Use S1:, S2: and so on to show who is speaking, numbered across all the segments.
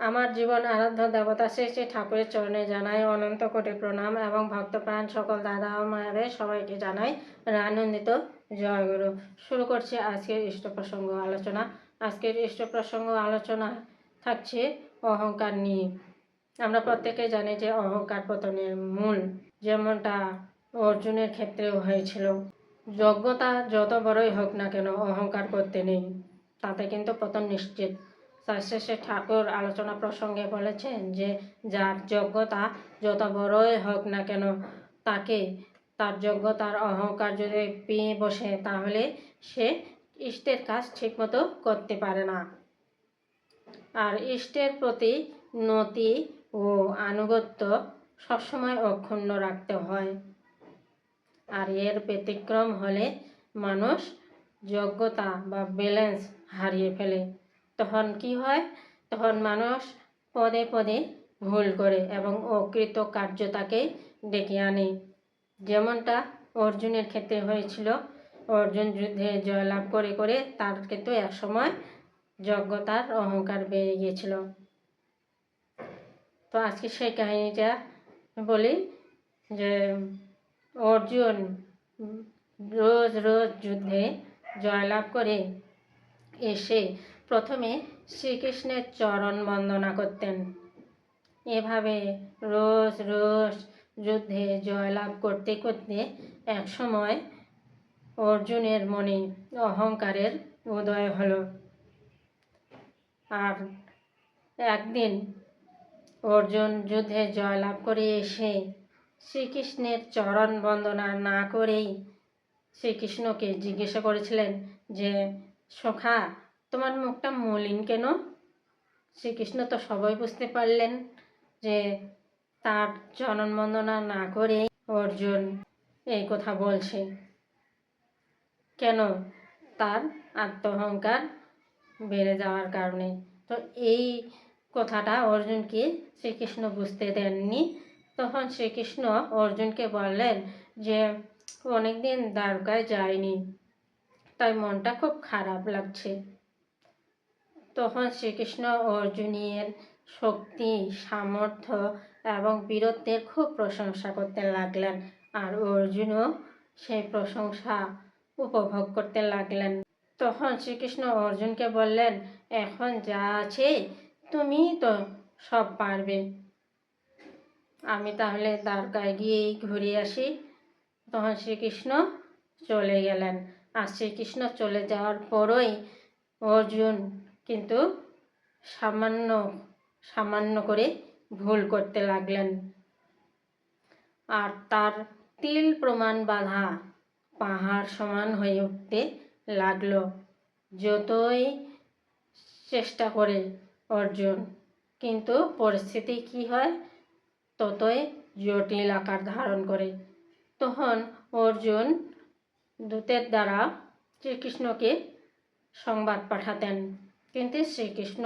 S1: আমার জীবন আরাধ্য দেবতা শ্রী শ্রী ঠাকুরের চরণে জানাই, অনন্ত কোটি প্রণাম এবং ভক্তপ্রাণ সকল দাদা ও মায়েদের সবাইকে জানাই আনন্দিত জয়গুরু। শুরু করছি আজকের ইষ্ট প্রসঙ্গ আলোচনা। আজকের ইষ্ট প্রসঙ্গ আলোচনা থাকছে অহংকার নিয়ে। আমরা প্রত্যেকে জানি যে অহংকার পতনের মূল যেমনটা অর্জুনের ক্ষেত্রেও হয়েছিল। যোগ্যতা যত বড়ই হোক না কেন অহংকার করতে নেই, তাতে কিন্তু পতন নিশ্চিত। শেষে ঠাকুর আলোচনা প্রসঙ্গে বলেছেন যে, যার যোগ্যতা যত বড়ই হোক না কেন, তাকে তার যোগ্যতার অহংকার যদি পেয়ে বসে, তাহলে সে ইষ্টের কাজ ঠিকমতো করতে পারে না। আর ইষ্টের প্রতি নতি ও আনুগত্য সবসময় অক্ষুণ্ণ রাখতে হয়। আর এর ব্যতিক্রম হলে মানুষ যোগ্যতা বা ব্যালেন্স হারিয়ে ফেলে। তখন কি হয়? তখন মানুষ পদে পদে ভুল করে এবং অকৃত কার্যতাকে ডেকে আনে। যেমনটা অর্জুনের ক্ষেত্রে হয়েছিল, অর্জুন যুদ্ধে জয়লাভ করে করে তার কিন্তু একসময় যোগ্যতার অহংকার বেড়ে গিয়েছিল। তো আজকে সেই কাহিনীটা বলি যে অর্জুন রোজ রোজ যুদ্ধে জয়লাভ করে এসে প্রথমে শ্রীকৃষ্ণের চরণ বন্দনা করতেন। এভাবে রোজ রোজ যুদ্ধে জয়লাভ করতে করতে একসময় অর্জুনের মনে অহংকারের উদয় হলো। আর একদিন অর্জুন যুদ্ধে জয়লাভ করে এসে শ্রীকৃষ্ণের চরণ বন্দনা না করেই শ্রীকৃষ্ণকে জিজ্ঞাসা করেছিলেন যে, সখা তোমার মুখটা মলিন কেন? শ্রীকৃষ্ণ তো সবাই বুঝতে পারলেন যে তার চরণ বন্দনা না করেই অর্জুন এই কথা বলছে। কেন? তার আত্মহংকার বেড়ে যাওয়ার কারণে। তো এই কথাটা অর্জুনকে শ্রীকৃষ্ণ বুঝতে দেননি। তখন শ্রীকৃষ্ণ অর্জুনকে বললেন যে, অনেকদিন দ্বারকায় যায়নি তাই মনটা খুব খারাপ লাগছে। তখন শ্রীকৃষ্ণ অর্জুনের শক্তি, সামর্থ্য এবং বীরত্বের খুব প্রশংসা করতে লাগলেন। আর অর্জুনও সেই প্রশংসা উপভোগ করতে লাগলেন। তখন শ্রীকৃষ্ণ অর্জুনকে বললেন, এখন যা আছে তুমি তো সব পারবে। আমি তাহলে দ্বারকায় গিয়েই ঘুরে আসি। তখন শ্রীকৃষ্ণ চলে গেলেন। আর শ্রীকৃষ্ণ চলে যাওয়ার পরই অর্জুন কিন্তু সামান্য সামান্য করে ভুল করতে লাগলেন। আর তার তিল প্রমাণ বাধা পাহাড় সমান হয়ে উঠতে লাগল। যতই চেষ্টা করে অর্জুন, কিন্তু পরিস্থিতি কি হয়? ততই জটিল আকার ধারণ করে। তখন অর্জুন দূতের দ্বারা শ্রীকৃষ্ণকে সংবাদ পাঠাতেন। কিন্তু শ্রীকৃষ্ণ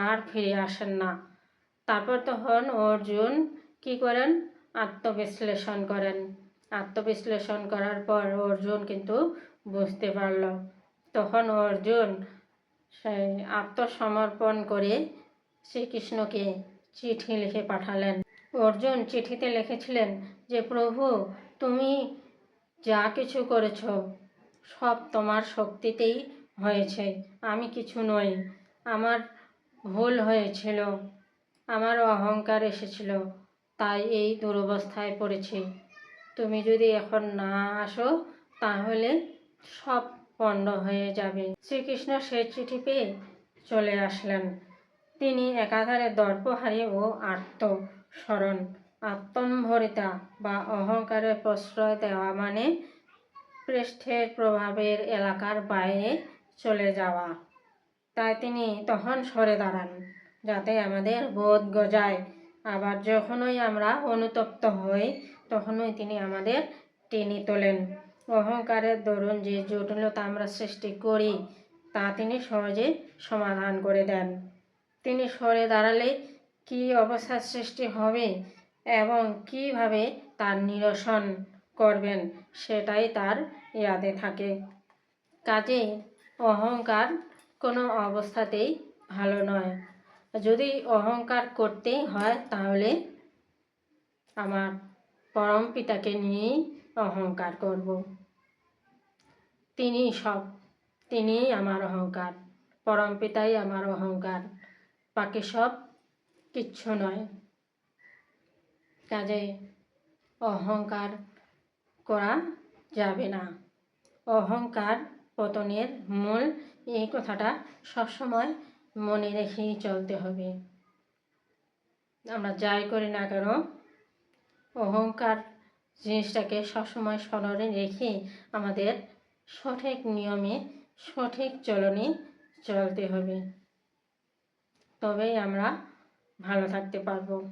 S1: আর ফিরে আসেন না। তারপর তখন অর্জুন কি করেন? আত্মবিশ্লেষণ করেন। আত্মবিশ্লেষণ করার পর অর্জুন কিন্তু বুঝতে পারল। তখন অর্জুন সেই আত্মসমর্পণ করে শ্রীকৃষ্ণকে চিঠি লিখে পাঠালেন। অর্জুন চিঠিতে লিখেছিলেন যে, প্রভু, তুমি যা কিছু করেছ সব তোমার শক্তিতেই হয়েছে। আমি কিছু নই। আমার ভুল হয়েছিল। আমার অহংকার এসেছিল। তাই এই দুরবস্থায় পড়েছি। তুমি যদি এখন না আসো, তাহলে সব পণ্ড হয়ে যাবে। শ্রীকৃষ্ণ সে চিঠি পেয়ে চলে আসলেন। তিনি একাধারে দর্পহারী ও আত্মস্মরণ, আত্মম্ভরিতা বা অহংকারের প্রশ্রয় দেওয়া মানে পৃষ্ঠের প্রভাবের এলাকার বাইরে চলে যাওয়া। তাই তিনি তখন সরে দাঁড়ান, যাতে আমাদের বোধ গজায়। আবার যখনই আমরা অনুতপ্ত হই, তখনই তিনি আমাদের টেনে তোলেন। অহংকারের দরুন যে জটিলতা আমরা সৃষ্টি করি, তা তিনি সহজে সমাধান করে দেন। তিনি সরে দাঁড়ালে কি অবস্থার সৃষ্টি হবে এবং কীভাবে তার নিরসন করবেন, সেটাই তার ইয়াদে থাকে। কাজেই অহংকার কোনো অবস্থাতেই ভালো নয়। যদি অহংকার করতেই হয়, তাহলে আমার পরম পিতাকে নিয়েই অহংকার করব। তিনি সব, তিনিই আমার অহংকার, পরম পিতাই আমার অহংকার, বাকি সব কিচ্ছু নয়। কাজে অহংকার করা যাবে না। অহংকার পতনের মূল এই কথাটা সবসময় মনে রেখেই চলতে হবে। আমরা যাই করি না কেন, অহংকার জিনিসটাকে সবসময় স্মরণে রেখে আমাদের সঠিক নিয়মে, সঠিক চলনে চলতে হবে। তবেই আমরা ভালো থাকতে পারব।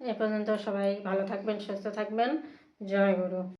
S1: এ পর্যন্ত সবাই ভালো থাকবেন, সুস্থ থাকবেন। জয় গুরু।